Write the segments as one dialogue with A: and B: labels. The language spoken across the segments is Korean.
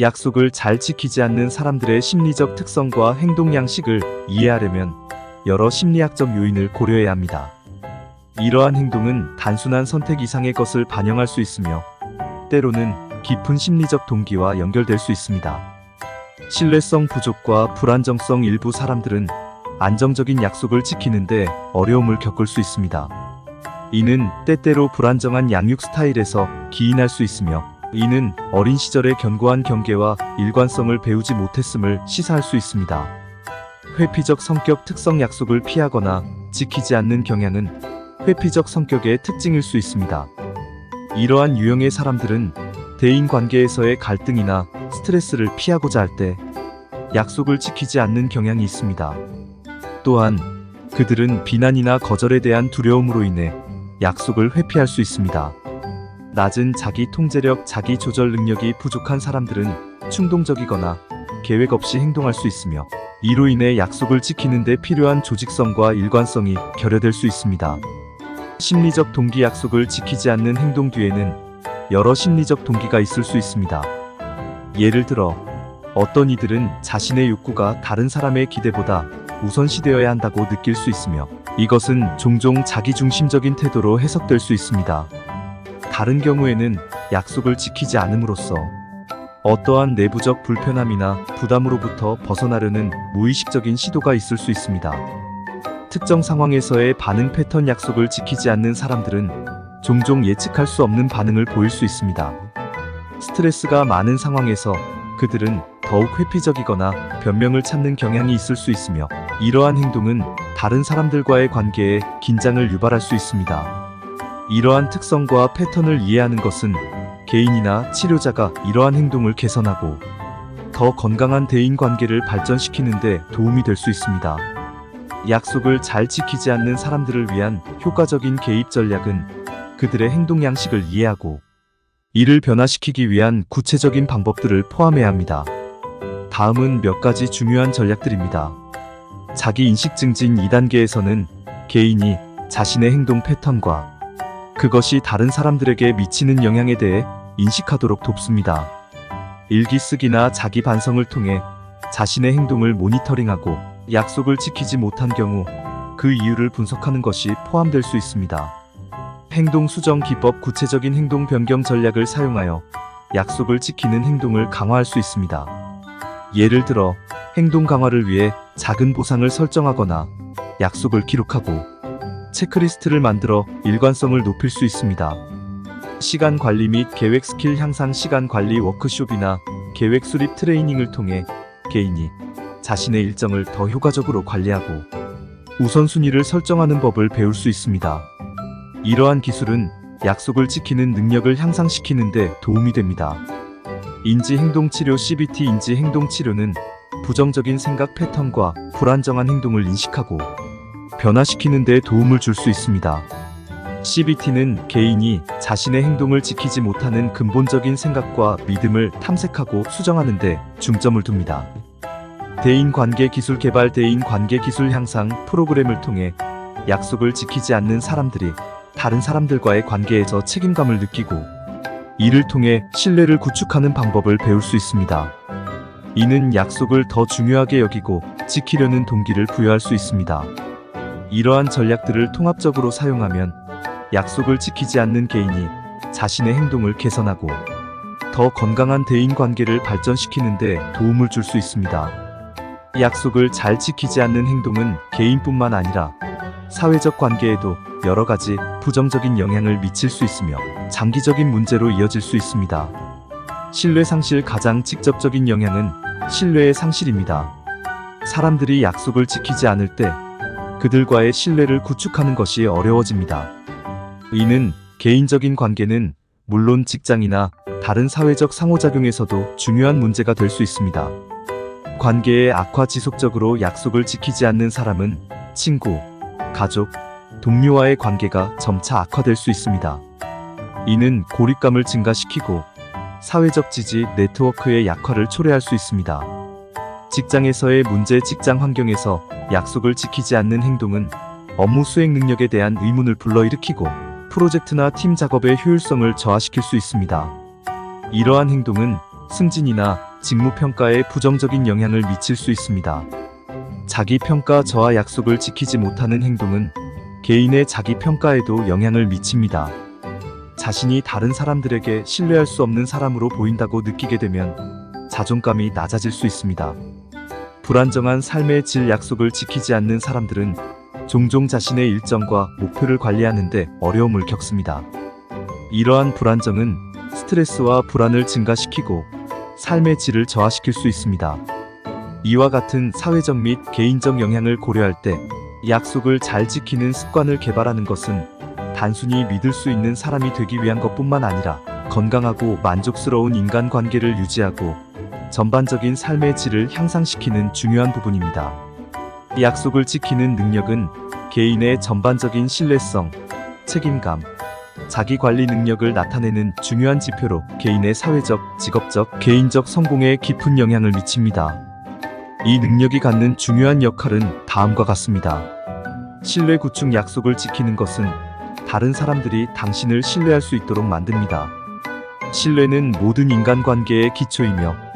A: 약속을 잘 지키지 않는 사람들의 심리적 특성과 행동 양식을 이해하려면 여러 심리학적 요인을 고려해야 합니다. 이러한 행동은 단순한 선택 이상의 것을 반영할 수 있으며 때로는 깊은 심리적 동기와 연결될 수 있습니다. 신뢰성 부족과 불안정성 일부 사람들은 안정적인 약속을 지키는데 어려움을 겪을 수 있습니다. 이는 때때로 불안정한 양육 스타일에서 기인할 수 있으며 이는 어린 시절의 견고한 경계와 일관성을 배우지 못했음을 시사할 수 있습니다. 회피적 성격 특성 약속을 피하거나 지키지 않는 경향은 회피적 성격의 특징일 수 있습니다. 이러한 유형의 사람들은 대인 관계에서의 갈등이나 스트레스를 피하고자 할 때 약속을 지키지 않는 경향이 있습니다. 또한 그들은 비난이나 거절에 대한 두려움으로 인해 약속을 회피할 수 있습니다. 낮은 자기 통제력, 자기 조절 능력이 부족한 사람들은 충동적이거나 계획 없이 행동할 수 있으며 이로 인해 약속을 지키는 데 필요한 조직성과 일관성이 결여될 수 있습니다. 심리적 동기 약속을 지키지 않는 행동 뒤에는 여러 심리적 동기가 있을 수 있습니다. 예를 들어 어떤 이들은 자신의 욕구가 다른 사람의 기대보다 우선시되어야 한다고 느낄 수 있으며 이것은 종종 자기중심적인 태도로 해석될 수 있습니다. 다른 경우에는 약속을 지키지 않음으로써 어떠한 내부적 불편함이나 부담으로부터 벗어나려는 무의식적인 시도가 있을 수 있습니다. 특정 상황에서의 반응 패턴 약속을 지키지 않는 사람들은 종종 예측할 수 없는 반응을 보일 수 있습니다. 스트레스가 많은 상황에서 그들은 더욱 회피적이거나 변명을 찾는 경향이 있을 수 있으며 이러한 행동은 다른 사람들과의 관계에 긴장을 유발할 수 있습니다. 이러한 특성과 패턴을 이해하는 것은 개인이나 치료자가 이러한 행동을 개선하고 더 건강한 대인 관계를 발전시키는데 도움이 될 수 있습니다. 약속을 잘 지키지 않는 사람들을 위한 효과적인 개입 전략은 그들의 행동 양식을 이해하고 이를 변화시키기 위한 구체적인 방법들을 포함해야 합니다. 다음은 몇 가지 중요한 전략들입니다. 자기 인식 증진 2단계에서는 개인이 자신의 행동 패턴과 그것이 다른 사람들에게 미치는 영향에 대해 인식하도록 돕습니다. 일기 쓰기나 자기 반성을 통해 자신의 행동을 모니터링하고 약속을 지키지 못한 경우 그 이유를 분석하는 것이 포함될 수 있습니다. 행동 수정 기법 구체적인 행동 변경 전략을 사용하여 약속을 지키는 행동을 강화할 수 있습니다. 예를 들어 행동 강화를 위해 작은 보상을 설정하거나 약속을 기록하고 체크리스트를 만들어 일관성을 높일 수 있습니다. 시간 관리 및 계획 스킬 향상 시간 관리 워크숍이나 계획 수립 트레이닝을 통해 개인이 자신의 일정을 더 효과적으로 관리하고 우선순위를 설정하는 법을 배울 수 있습니다. 이러한 기술은 약속을 지키는 능력을 향상시키는데 도움이 됩니다. 인지행동치료 CBT 인지행동치료는 부정적인 생각 패턴과 불안정한 행동을 인식하고 변화시키는 데 도움을 줄 수 있습니다. CBT는 개인이 자신의 행동을 지키지 못하는 근본적인 생각과 믿음을 탐색하고 수정하는 데 중점을 둡니다. 대인 관계 기술 개발 대인 관계 기술 향상 프로그램을 통해 약속을 지키지 않는 사람들이 다른 사람들과의 관계에서 책임감을 느끼고 이를 통해 신뢰를 구축하는 방법을 배울 수 있습니다. 이는 약속을 더 중요하게 여기고 지키려는 동기를 부여할 수 있습니다. 이러한 전략들을 통합적으로 사용하면 약속을 지키지 않는 개인이 자신의 행동을 개선하고 더 건강한 대인 관계를 발전시키는데 도움을 줄 수 있습니다. 약속을 잘 지키지 않는 행동은 개인뿐만 아니라 사회적 관계에도 여러 가지 부정적인 영향을 미칠 수 있으며 장기적인 문제로 이어질 수 있습니다. 신뢰 상실 가장 직접적인 영향은 신뢰의 상실입니다. 사람들이 약속을 지키지 않을 때 그들과의 신뢰를 구축하는 것이 어려워집니다. 이는 개인적인 관계는 물론 직장이나 다른 사회적 상호작용에서도 중요한 문제가 될 수 있습니다. 관계의 악화 지속적으로 약속을 지키지 않는 사람은 친구, 가족, 동료와의 관계가 점차 악화될 수 있습니다. 이는 고립감을 증가시키고 사회적 지지 네트워크의 약화를 초래할 수 있습니다. 직장에서의 문제 직장 환경에서 약속을 지키지 않는 행동은 업무 수행 능력에 대한 의문을 불러일으키고 프로젝트나 팀 작업의 효율성을 저하시킬 수 있습니다. 이러한 행동은 승진이나 직무 평가에 부정적인 영향을 미칠 수 있습니다. 자기 평가 저하 약속을 지키지 못하는 행동은 개인의 자기 평가에도 영향을 미칩니다. 자신이 다른 사람들에게 신뢰할 수 없는 사람으로 보인다고 느끼게 되면 자존감이 낮아질 수 있습니다. 불안정한 삶의 질 약속을 지키지 않는 사람들은 종종 자신의 일정과 목표를 관리하는데 어려움을 겪습니다. 이러한 불안정은 스트레스와 불안을 증가시키고 삶의 질을 저하시킬 수 있습니다. 이와 같은 사회적 및 개인적 영향을 고려할 때 약속을 잘 지키는 습관을 개발하는 것은 단순히 믿을 수 있는 사람이 되기 위한 것뿐만 아니라 건강하고 만족스러운 인간관계를 유지하고 전반적인 삶의 질을 향상시키는 중요한 부분입니다. 약속을 지키는 능력은 개인의 전반적인 신뢰성, 책임감, 자기 관리 능력을 나타내는 중요한 지표로 개인의 사회적, 직업적, 개인적 성공에 깊은 영향을 미칩니다. 이 능력이 갖는 중요한 역할은 다음과 같습니다. 신뢰 구축 약속을 지키는 것은 다른 사람들이 당신을 신뢰할 수 있도록 만듭니다. 신뢰는 모든 인간관계의 기초이며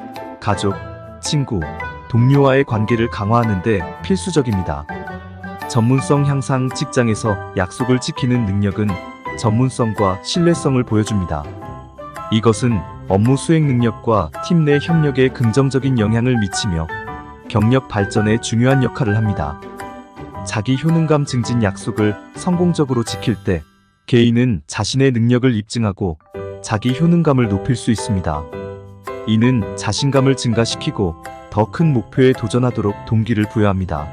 A: 가족, 친구, 동료와의 관계를 강화하는 데 필수적입니다. 전문성 향상 직장에서 약속을 지키는 능력은 전문성과 신뢰성을 보여줍니다. 이것은 업무 수행 능력과 팀 내 협력에 긍정적인 영향을 미치며 경력 발전에 중요한 역할을 합니다. 자기 효능감 증진 약속을 성공적으로 지킬 때 개인은 자신의 능력을 입증하고 자기 효능감을 높일 수 있습니다. 이는 자신감을 증가시키고 더 큰 목표에 도전하도록 동기를 부여합니다.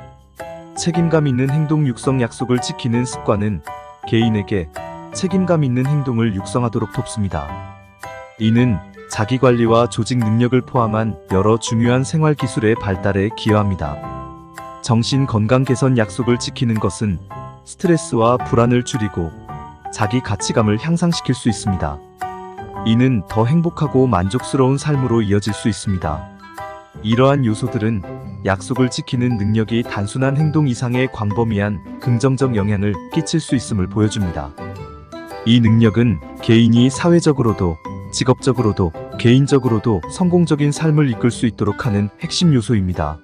A: 책임감 있는 행동 육성 약속을 지키는 습관은 개인에게 책임감 있는 행동을 육성하도록 돕습니다. 이는 자기 관리와 조직 능력을 포함한 여러 중요한 생활 기술의 발달에 기여합니다. 정신 건강 개선 약속을 지키는 것은 스트레스와 불안을 줄이고 자기 가치감을 향상시킬 수 있습니다. 이는 더 행복하고 만족스러운 삶으로 이어질 수 있습니다. 이러한 요소들은 약속을 지키는 능력이 단순한 행동 이상의 광범위한 긍정적 영향을 끼칠 수 있음을 보여줍니다. 이 능력은 개인이 사회적으로도 직업적으로도 개인적으로도 성공적인 삶을 이끌 수 있도록 하는 핵심 요소입니다.